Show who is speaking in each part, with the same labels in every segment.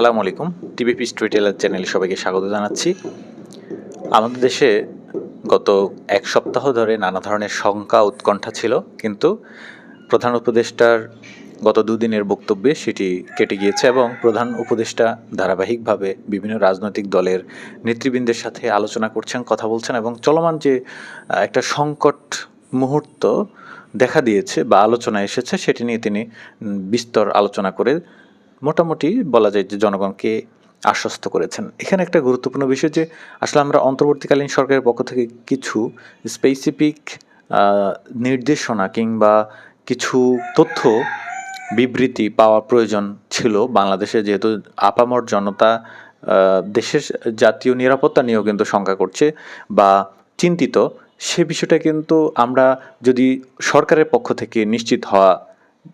Speaker 1: আসসালামু আলাইকুম। টিভিপি স্ট্রিটেলার চ্যানেলে সবাইকে স্বাগত জানাচ্ছি। আমাদের দেশে গত এক সপ্তাহ ধরে নানা ধরনের শঙ্কা, উৎকণ্ঠা ছিল, কিন্তু প্রধান উপদেষ্টার গত দুদিনের বক্তব্যে সেটি কেটে গিয়েছে এবং প্রধান উপদেষ্টা ধারাবাহিকভাবে বিভিন্ন রাজনৈতিক দলের নেতৃবৃন্দের সাথে আলোচনা করছেন, কথা বলছেন এবং চলমান যে একটা সংকট মুহূর্ত দেখা দিয়েছে বা আলোচনা এসেছে, সেটি নিয়ে তিনি বিস্তর আলোচনা করে মোটামুটি বলা যায় যে জনগণকে আশ্বস্ত করেছেন। এখানে একটা গুরুত্বপূর্ণ বিষয় যে আসলে আমরা অন্তর্বর্তীকালীন সরকারের পক্ষ থেকে কিছু স্পেসিফিক নির্দেশনা কিংবা কিছু তথ্য বিবৃতি পাওয়া প্রয়োজন ছিল বাংলাদেশে যেহেতু আপামর জনতা দেশের জাতীয় নিরাপত্তা নিয়েও কিন্তু শঙ্কা করছে বা চিন্তিত। সে বিষয়টা কিন্তু আমরা যদি সরকারের পক্ষ থেকে নিশ্চিত হওয়া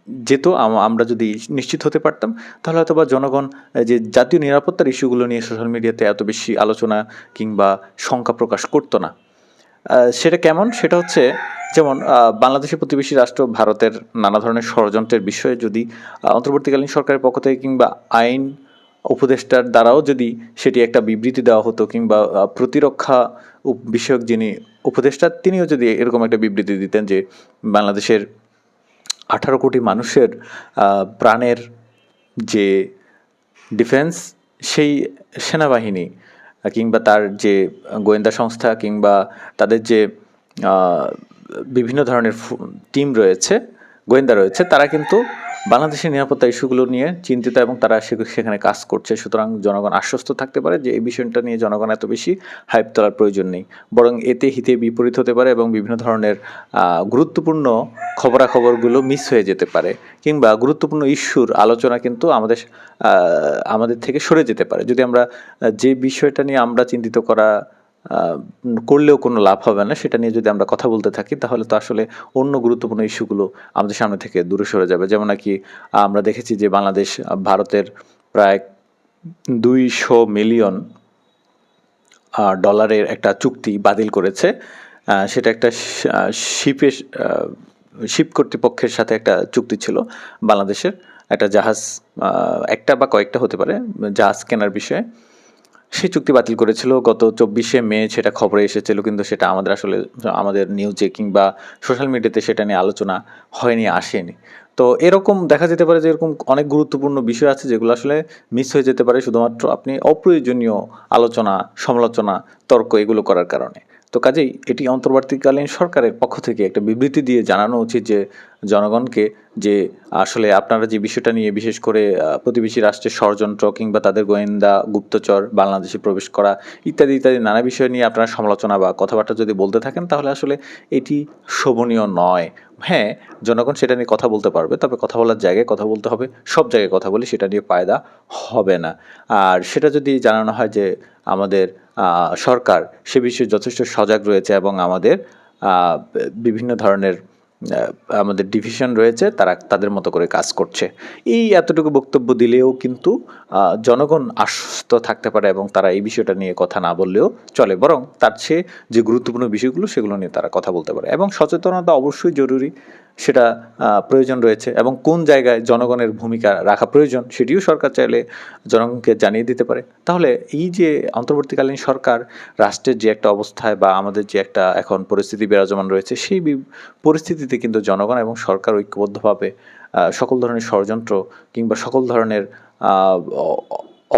Speaker 1: যেত আম- আমরা যদি নিশ্চিত হতে পারতাম, তাহলে হয়তো বা জনগণ যে জাতীয় নিরাপত্তার ইস্যুগুলো নিয়ে সোশ্যাল মিডিয়াতে এত বেশি আলোচনা কিংবা শঙ্কা প্রকাশ করতো না। সেটা কেমন? সেটা হচ্ছে, যেমন বাংলাদেশের প্রতিবেশী রাষ্ট্র ভারতের নানা ধরনের ষড়যন্ত্রের বিষয়ে যদি অন্তর্বর্তীকালীন সরকারের পক্ষ থেকে কিংবা আইন উপদেষ্টার দ্বারাও যদি সেটি একটা বিবৃতি দেওয়া হতো কিংবা প্রতিরক্ষা বিষয়ক যিনি উপদেষ্টা, তিনিও যদি এরকম একটা বিবৃতি দিতেন যে, বাংলাদেশের আঠারো কোটি মানুষের প্রাণের যে ডিফেন্স সেই সেনাবাহিনী কিংবা তার যে গোয়েন্দা সংস্থা কিংবা তাদের যে বিভিন্ন ধরনের টিম রয়েছে, গোয়েন্দা রয়েছে, তারা কিন্তু বাংলাদেশের নিরাপত্তা ইস্যুগুলো নিয়ে চিন্তিত এবং তারা সেখানে কাজ করছে। সুতরাং জনগণ আশ্বস্ত থাকতে পারে যে এই বিষয়টা নিয়ে জনগণ এত বেশি হাইপ তোলার প্রয়োজন নেই। বরং এতে হিতে বিপরীত হতে পারে এবং বিভিন্ন ধরনের গুরুত্বপূর্ণ খবরাখবরগুলো মিস হয়ে যেতে পারে। কিংবা গুরুত্বপূর্ণ ইস্যুর আলোচনা কিন্তু আমাদের আমাদের থেকে সরে যেতে পারে। যদি আমরা যে বিষয়টা নিয়ে আমরা চিন্তিত করা করলেও কোনো লাভ হবে না, সেটা নিয়ে যদি আমরা কথা বলতে থাকি, তাহলে তো আসলে অন্য গুরুত্বপূর্ণ ইস্যুগুলো আমাদের সামনে থেকে দূরে সরে যাবে। যেমন নাকি আমরা দেখেছি যে বাংলাদেশ ভারতের প্রায় দুইশো মিলিয়ন ডলারের একটা চুক্তি বাতিল করেছে। সেটা একটা শিপের শিপ কর্তৃপক্ষের সাথে একটা চুক্তি ছিল বাংলাদেশের। একটা জাহাজ একটা বা কয়েকটা হতে পারে, জাহাজ কেনার বিষয়ে। সেই চুক্তি বাতিল করেছিল। গত চব্বিশে মে সেটা খবরে এসেছিল, কিন্তু সেটা আমাদের আসলে, আমাদের নিউজে কিংবা সোশ্যাল মিডিয়াতে সেটা নিয়ে আলোচনা হয়নি, আসেনি। তো এরকম দেখা যেতে পারে যে এরকম অনেক গুরুত্বপূর্ণ বিষয় আছে যেগুলো আসলে মিস হয়ে যেতে পারে, শুধুমাত্র আপনি অপ্রয়োজনীয় আলোচনা, সমালোচনা, তর্ক এগুলো করার কারণে। তো কাজেই এটি অন্তর্বর্তীকালীন সরকারের পক্ষ থেকে একটা বিবৃতি দিয়ে জানানো উচিত যে জনগণকে যে আসলে আপনারা যে বিষয়টা নিয়ে বিশেষ করে প্রতিবেশী রাষ্ট্রের ষড়যন্ত্র কিংবা তাদের গোয়েন্দা, গুপ্তচর, বাংলাদেশে প্রবেশ করা ইত্যাদি ইত্যাদি নানা বিষয় নিয়ে আপনারা সমালোচনা বা কথাবার্তা যদি বলতে থাকেন তাহলে আসলে এটি শোভনীয় নয়। হ্যাঁ জনগণ সেটা নিয়ে কথা বলতে পারবে, তবে কথা বলার জায়গায় কথা বলতে হবে, সব জায়গায় কথা বলি সেটা নিয়ে পায়দা হবে না। আর সেটা যদি জানানো হয় যে আমাদের সরকার সে বিষয়ে যথেষ্ট সজাগ রয়েছে এবং আমাদের বিভিন্ন ধরনের আমাদের ডিভিশন রয়েছে, তারা তাদের মতো করে কাজ করছে। এই এতটুকু বক্তব্য দিলেও কিন্তু জনগণ আশ্বস্ত থাকতে পারে এবং তারা এই বিষয়টা নিয়ে কথা না বললেও চলে। বরং তার চেয়ে যে গুরুত্বপূর্ণ বিষয়গুলো, সেগুলো নিয়ে তারা কথা বলতে পারে। এবং সচেতনতা অবশ্যই জরুরি। সেটা প্রয়োজন রয়েছে এবং কোন জায়গায় জনগণের ভূমিকা রাখা প্রয়োজন সেটিও সরকার চাইলে জনগণকে জানিয়ে দিতে পারে। তাহলে এই যে অন্তর্বর্তীকালীন সরকার, রাষ্ট্রের যে একটা অবস্থায় বা আমাদের যে একটা এখন পরিস্থিতি বিরাজমান রয়েছে, সেই পরিস্থিতিতে কিন্তু জনগণ এবং সরকার ঐক্যবদ্ধভাবে সকল ধরনের ষড়যন্ত্র কিংবা সকল ধরনের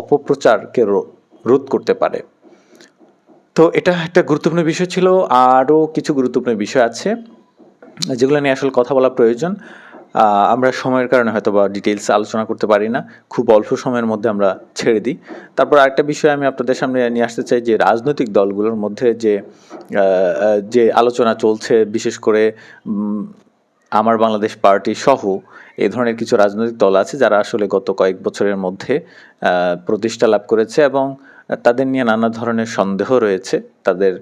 Speaker 1: অপপ্রচারকে রোধ করতে পারে। তো এটা একটা গুরুত্বপূর্ণ বিষয় ছিল। আরও কিছু গুরুত্বপূর্ণ বিষয় আছে। যেগুলো নিয়ে আসলে কথা বলা প্রয়োজন আমরা সময়ের কারণে হয়তো বা ডিটেলস আলোচনা করতে পারি না। খুব অল্প সময়ের মধ্যে আমরা ছেড়ে দিই। তারপর আরেকটা বিষয় আমি আপনাদের সামনে নিয়ে আসতে চাই যে রাজনৈতিক দলগুলোর মধ্যে যে যে আলোচনা চলছে, বিশেষ করে আমার বাংলাদেশ পার্টি সহ এই ধরনের কিছু রাজনৈতিক দল আছে যারা আসলে গত কয়েক বছরের মধ্যে প্রতিষ্ঠা লাভ করেছে এবং তাদের নিয়ে নানা ধরনের সন্দেহ রয়েছে। তাদের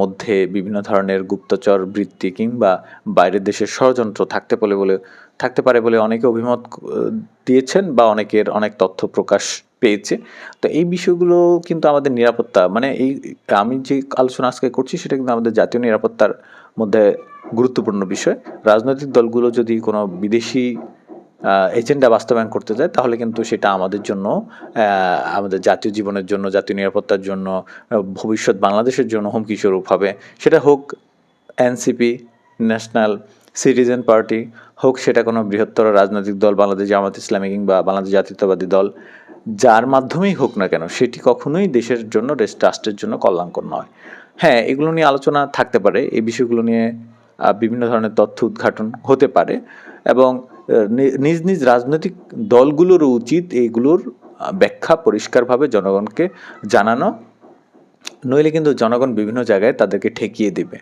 Speaker 1: মধ্যে বিভিন্ন ধরনের গুপ্তচর বৃত্তি কিংবা বাইরের দেশের ষড়যন্ত্র থাকতে পারে বলে, থাকতে পারে বলে অনেকে অভিমত দিয়েছেন বা অনেকের অনেক তথ্য প্রকাশ পেয়েছে। তো এই বিষয়গুলো কিন্তু আমাদের নিরাপত্তা মানে এই, আমি যে আলোচনা আজকে করছি সেটা কিন্তু আমাদের জাতীয় নিরাপত্তার মধ্যে গুরুত্বপূর্ণ বিষয়। রাজনৈতিক দলগুলো যদি কোনো বিদেশি এজেন্ডা বাস্তবায়ন করতে যায় তাহলে কিন্তু সেটা আমাদের জন্য আমাদের জাতীয় জীবনের জন্য, জাতীয় নিরাপত্তার জন্য, ভবিষ্যৎ বাংলাদেশের জন্য হুমকি স্বরূপ হবে। সেটা হোক এনসিপি ন্যাশনাল সিটিজেন পার্টি হোক সেটা কোনো বৃহত্তর রাজনৈতিক দল, বাংলাদেশ জামাত ইসলামী কিংবা বাংলাদেশ জাতীয়তাবাদী দল, যার মাধ্যমেই হোক না কেন, সেটি কখনোই দেশের জন্য রাষ্ট্রের জন্য কল্যাণকর নয়। হ্যাঁ এগুলো নিয়ে আলোচনা থাকতে পারে, এই বিষয়গুলো নিয়ে বিভিন্ন ধরনের তথ্য উদ্ঘাটন হতে পারে এবং নিজ নিজ রাজনৈতিক দলগুলোরও উচিত এইগুলোর ব্যাখ্যা পরিষ্কারভাবে জনগণকে জানানো, নইলে কিন্তু জনগণ বিভিন্ন জায়গায় তাদেরকে ঠেকিয়ে দেবে।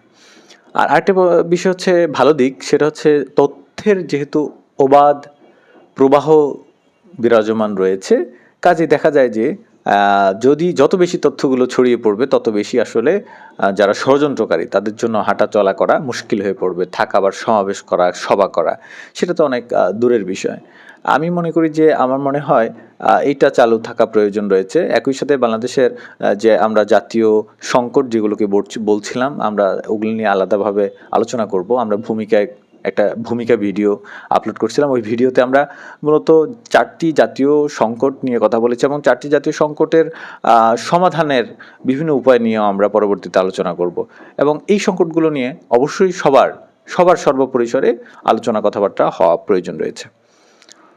Speaker 1: আর আরেকটা বিষয় হচ্ছে ভালো দিক, সেটা হচ্ছে তথ্যের যেহেতু অবাধ প্রবাহ বিরাজমান রয়েছে, কাজে দেখা যায় যে যদি যত বেশি তথ্যগুলো ছড়িয়ে পড়বে, তত বেশি আসলে যারা ষড়যন্ত্রকারী, তাদের জন্য হাঁটা চলা করা মুশকিল হয়ে পড়বে, থাকা আবার সমাবেশ করা, সভা করা, সেটা তো অনেক দূরের বিষয়। আমি মনে করি যে, আমার মনে হয় এটা চালু থাকা প্রয়োজন রয়েছে। একই সাথে বাংলাদেশের যে আমরা জাতীয় সংকট যেগুলোকে বলছি- বলছিলাম, আমরা ওগুলো নিয়ে আলাদাভাবে আলোচনা করব, আমরা ভূমিকায় একটা ভূমিকা ভিডিও আপলোড করছিলাম। ওই ভিডিওতে আমরা মূলত চারটি জাতীয় সংকট নিয়ে কথা বলেছি এবং চারটি জাতীয় সংকটের সমাধানের বিভিন্ন উপায় নিয়েও আমরা পরবর্তীতে আলোচনা করব। এবং এই সংকটগুলো নিয়ে অবশ্যই সবার সবার সর্বপরিসরে আলোচনা কথাবার্তা হওয়া প্রয়োজন রয়েছে।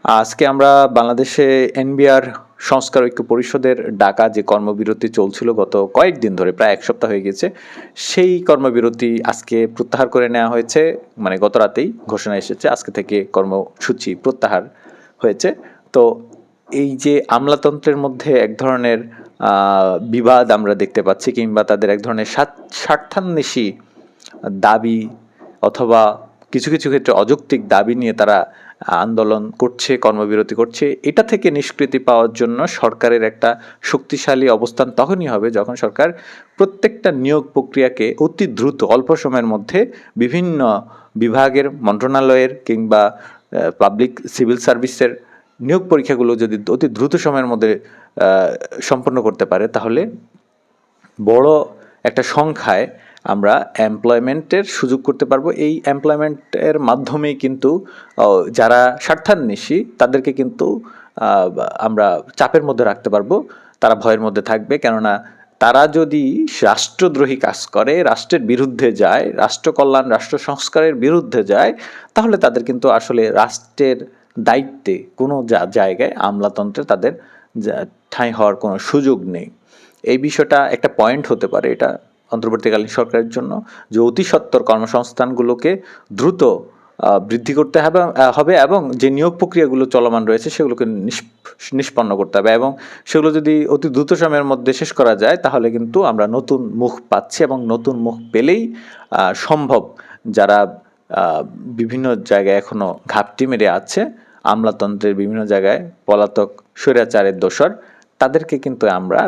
Speaker 1: আজকে আমরা বাংলাদেশে এনবিআর সংস্কার ঐক্য পরিষদের ডাকা যে কর্মবিরতি চলছিল গত কয়েকদিন ধরে, প্রায় এক সপ্তাহ হয়ে গেছে সেই কর্মবিরতি আজকে প্রত্যাহার করে নেওয়া হয়েছে। মানে গত রাতেই ঘোষণা এসেছে, আজকে থেকে কর্মসূচি প্রত্যাহার হয়েছে। তো এই যে আমলাতন্ত্রের মধ্যে এক ধরনের বিবাদ আমরা দেখতে পাচ্ছি, কিংবা তাদের এক ধরনের স্বার্থ- স্বার্থান্বেষী দাবি অথবা কিছু কিছু ক্ষেত্রে অযৌক্তিক দাবি নিয়ে তারা আন্দোলন করছে, কর্মবিরতি করছে, এটা থেকে নিষ্কৃতি পাওয়ার জন্য সরকারের একটা শক্তিশালী অবস্থান তখনই হবে যখন সরকার প্রত্যেকটা নিয়োগ প্রক্রিয়াকে অতি দ্রুত, অল্প সময়ের মধ্যে বিভিন্ন বিভাগের মন্ত্রণালয়ের কিংবা পাবলিক সিভিল সার্ভিসের নিয়োগ পরীক্ষাগুলো যদি অতি দ্রুত সময়ের মধ্যে সম্পন্ন করতে পারে, তাহলে বড় একটা সংখ্যায় আমরা এমপ্লয়মেন্টের সুযোগ করতে পারব। এই এমপ্লয়মেন্টের মাধ্যমেই কিন্তু যারা স্বার্থান্বেষী, তাদেরকে কিন্তু আমরা চাপের মধ্যে রাখতে পারব। তারা ভয়ের মধ্যে থাকবে। কেননা তারা যদি রাষ্ট্রদ্রোহী কাজ করে, রাষ্ট্রের বিরুদ্ধে যায় রাষ্ট্রকল্যাণ রাষ্ট্র সংস্কারের বিরুদ্ধে যায়, তাহলে তাদের কিন্তু আসলে রাষ্ট্রের দায়িত্বে কোনো জায়গায় আমলাতন্ত্রে তাদের ঠাঁই হওয়ার কোনো সুযোগ নেই। এই বিষয়টা একটা পয়েন্ট হতে পারে। এটা অন্তর্বর্তীকালীন সরকারের জন্য যে অতি সত্বর কর্মসংস্থানগুলোকে দ্রুত বৃদ্ধি করতে হবে হবে এবং যে নিয়োগ প্রক্রিয়াগুলো চলমান রয়েছে সেগুলোকে নিষ্পন্ন করতে হবে এবং সেগুলো যদি অতি দ্রুত সময়ের মধ্যে শেষ করা যায় তাহলে কিন্তু আমরা নতুন মুখ পাচ্ছি এবং নতুন মুখ পেলেই সম্ভব। যারা বিভিন্ন জায়গায় এখনও ঘাপটি মেরে আছে, আমলাতন্ত্রের বিভিন্ন জায়গায় পলাতক স্বৈরাচারের দোসর তাদেরকে কিন্তু আমরা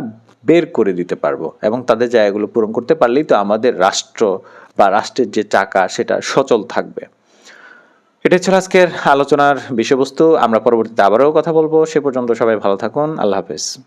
Speaker 1: বের করে দিতে পারব এবং তাদের জায়গাগুলো পূরণ করতে পারলেই তো আমাদের রাষ্ট্র বা রাষ্ট্রের যে চাকা সেটা সচল থাকবে। এটা ছিল আজকের আলোচনার বিষয়বস্তু। আমরা পরবর্তীতে আবারও কথা বলব। সে পর্যন্ত সবাই ভালো থাকুন। আল্লাহ হাফেজ।